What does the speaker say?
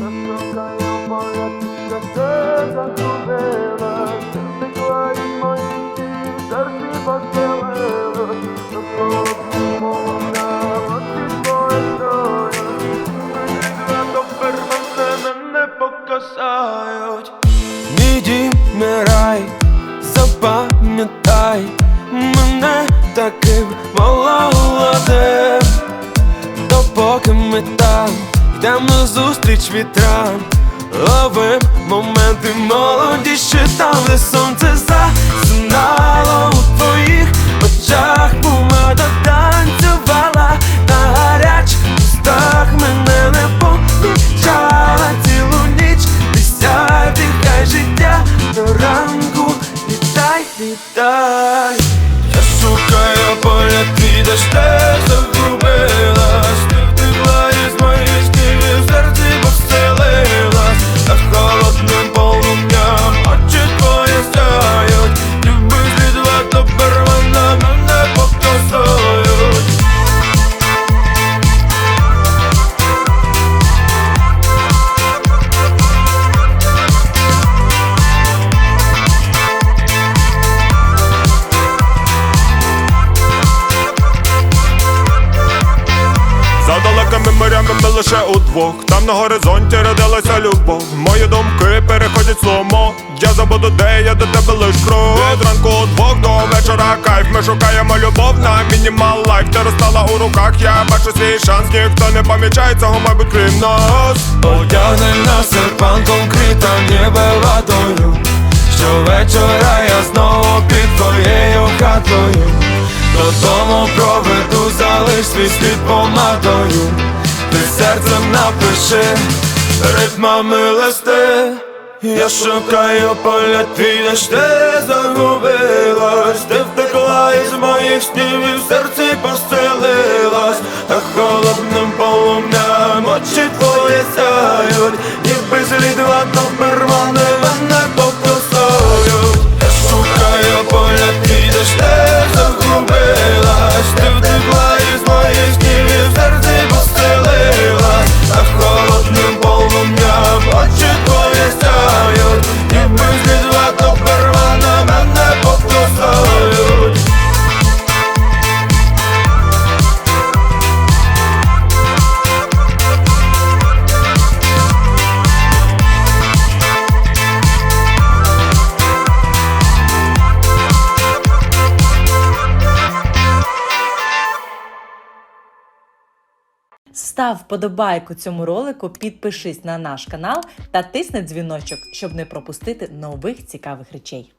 Засукаю моя тіка, все загубилась Втекла із моїх дій, серці постелилась До холодну мовна, очі твої стоять Вийшла тепер мене, мене покасають Мій рай, запам'ятай мене таким молодим Допоки ми там йдемо назустріч вітрам. Ловим моменти молодіші там, де сонце засинало у твоїх очах Помада танцювала на гарячих устах Мене не помічала. Цілу ніч Присяй, дихай життя до ранку. Вітай, вітай. Я шукаю поля, ти де За далекими морями ми лише удвох. Там на горизонті родилася любов. Мої думки переходять сломо. Я забуду, де я до тебе лиш крок Від ранку удвох до вечора кайф. Ми шукаємо любов на мінімал лайф. Ти розстала у руках, я бачу свій шанс. Ніхто не помічає цього, мабуть, крім нас. Одягни на серпан конкрета ніби водою Щовечора я залиш свій помадою Ти серцем напиши ритмами листи Я шукаю поля твій, ж ти загубилась? Ти втекла із моїх снів і в серці поселилась Та холодним полум'ям очі твої сяють Ніби слідва тепер вони Став вподобайку цьому ролику, підпишись на наш канал та тисни дзвіночок, щоб не пропустити нових цікавих речей.